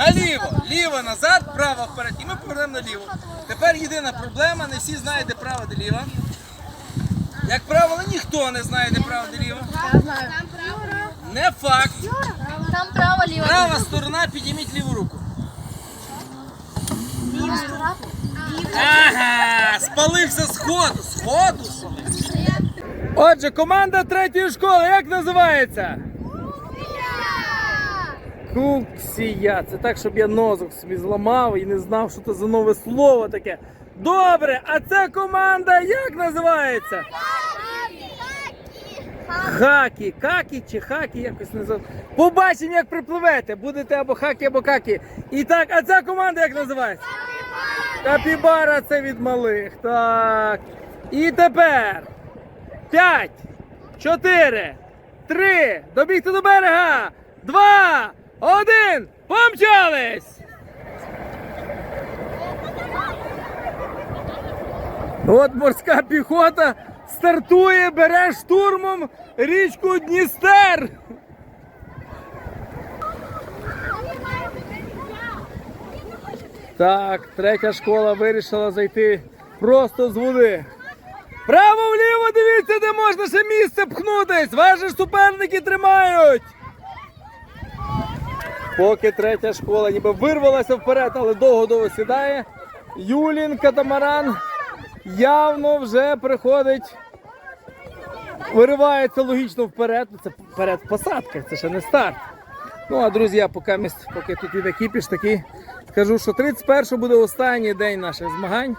Наліво, ліво назад, право вперед. І ми повернемо наліво. Тепер єдина проблема, не всі знають, де право, де ліво. Як правило, ніхто не знає, де право, де ліво. Не факт. Там право, ліво. Права сторона, підніміть ліву руку. Ага, спалився з ходу. З ходу спалився. Отже, команда третьої школи, як називається? Куксія. Це так, щоб я нозок собі зламав і не знав, що це за нове слово таке. Добре, а ця команда як називається? Хакі, какі чи хакі, якось називають. Побачимо, як припливете. Будете або хакі, або какі. І так, а ця команда як називається? Капібара це від малих. Так. І тепер. П'ять, чотири, три. Добігти до берега. Два, один. Помчались! От морська піхота стартує, бере штурмом річку Дністер. Так, третя школа вирішила зайти просто з води. Право вліво дивіться, де можна ще місце пхнутись. Ваші суперники тримають. Поки третя школа ніби вирвалася вперед, але довго-довго сідає. Юлін катамаран явно вже приходить. Виривається логічно вперед. Це вперед в посадках, це ще не старт. Ну а друзі, поки, міс- поки тут іде кіпіш такий, скажу, що 31 буде останній день наших змагань.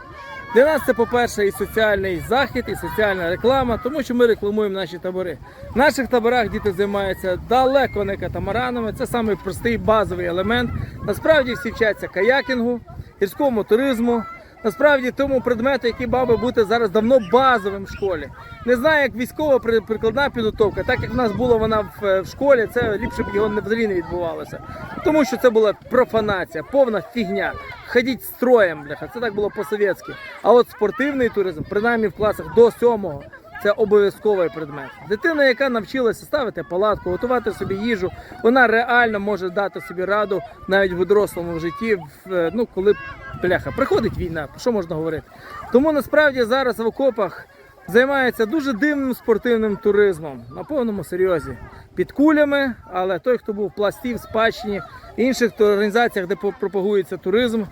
Для нас це, по-перше, і соціальний захід, і соціальна реклама, тому що ми рекламуємо наші табори. В наших таборах діти займаються далеко не катамаранами. Це самий простий базовий елемент. Насправді всі вчаться каякінгу, гірському туризму. Насправді тому предмету, який мав би бути зараз давно базовим в школі. Не знаю, як військова прикладна підготовка, так як в нас була вона в, е, в школі, це ліпше б його не взагалі не відбувалося. Тому що це була профанація, повна фігня. Ходіть строєм, бляха, це так було по-совєтськи. А от спортивний туризм, принаймні в класах до сьомого, це обов'язковий предмет. Дитина, яка навчилася ставити палатку, готувати собі їжу, вона реально може дати собі раду навіть в дорослому житті, в, е, ну коли бляха, приходить війна, про що можна говорити. Тому насправді зараз в окопах займається дуже дивним спортивним туризмом на повному серйозі. Під кулями, але той, хто був в пласті, в спадщині, інших організаціях, де пропагується туризм,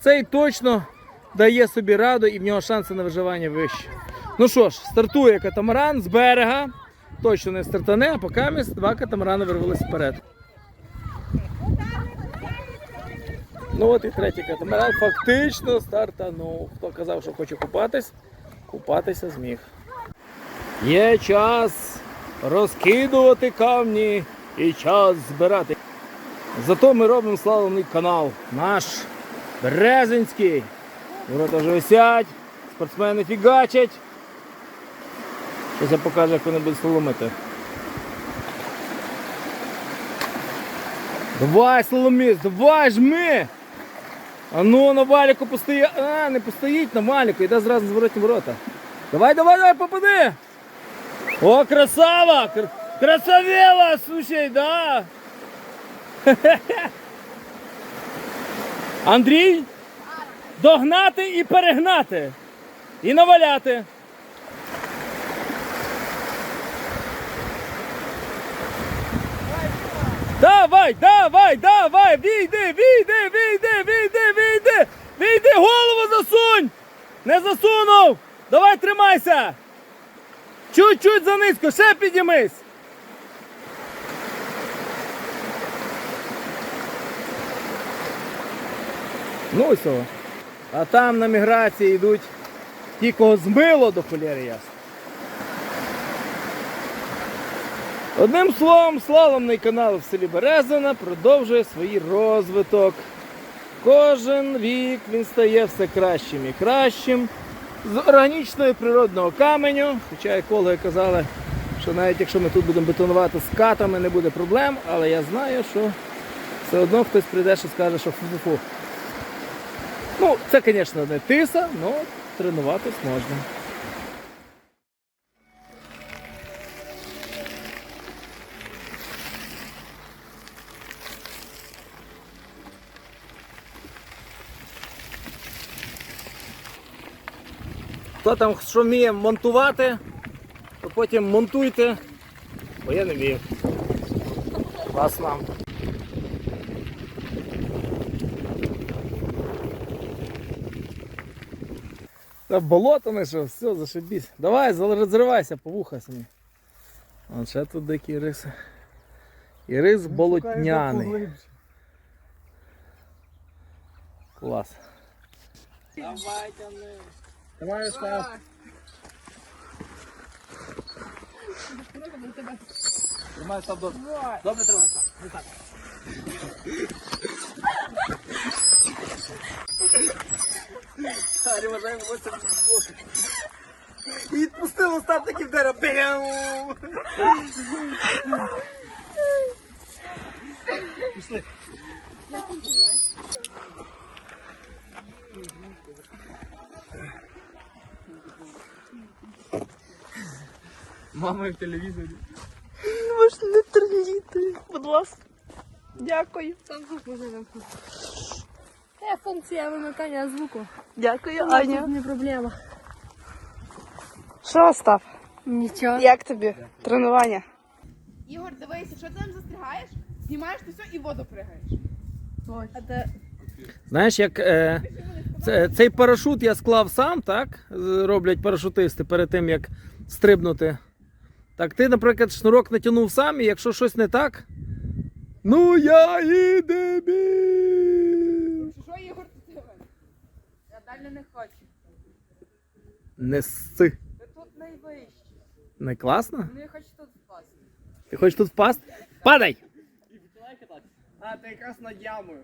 цей точно дає собі раду і в нього шанси на виживання вищі. Ну що ж, стартує катамаран з берега. Точно не стартане, а поки два катамарани вирвалися вперед. Ну от і третій катамаран фактично стартанув. Хто казав, що хоче купатись, купатися зміг. Є час розкидувати камні і час збирати. Зато ми робимо славний канал. Наш Березинський. Ворота вже висять, спортсмени фігачать. Щось я покажу, як вони будуть соломити. Давай, Соломіс, давай жми! А ну на валіку постоя... А, не постоїть на валіку, йде зразу зворотні ворота. Давай, давай, давай, попади! О, красава! Кр... Красавела, слушай, да! Андрій, догнати і перегнати. І наваляти. Давай, давай, давай, війди, війди, війди, війди, війди, війди, голову засунь! Не засунув! Давай тримайся! Чуть-чуть занизько, ще піднімись! Ну ось. о. А там на міграції йдуть ті, кого змило до холєри ясно. Одним словом, слаломний канал в селі Березина продовжує свій розвиток. Кожен рік він стає все кращим і кращим. З органічного і природного каменю. Хоча екологи казали, що навіть якщо ми тут будемо бетонувати з катами, не буде проблем, але я знаю, що все одно хтось прийде і скаже, що фу-фу-фу. Ну, це, звісно, не тиса, але тренуватись можна. Хто там що вміє монтувати, то потім монтуйте, бо я не вмію. Вас нам. Та болото не що, все, зашибісь. Давай, розривайся, повуха самі. Вон ще тут дикі риси. І рис болотняний. Клас. Давай, тяни. Давай, став. Тримай став добре. Добре тримай став. Не так. Харі, вважаємо, ось це блоки. І відпустило став таки в дерево. Бям! Пішли. Мама в телевізорі. Можна не трендіти, будь ласка. Дякую. Там звук можна вимкнути. Є функція вимикання звуку. Дякую, Аня. не проблема. Що, Остап? Нічого. Як тобі тренування? Ігор, дивись, якщо ти там застрягаєш, знімаєш ти все і в воду пригаєш. А де? Знаєш, як е, це, цей парашут я склав сам, так? Роблять парашутисти перед тим, як стрибнути. Так ти, наприклад, шнурок натягнув сам, і якщо щось не так. Ну я і дебіл. Що, Ігор ти? Я далі не хочу. Не сси. Ти тут найвище. Не класно? Ну я хочу тут впасти. Ти хочеш тут впасти? Падай! А, ти якраз над ямою.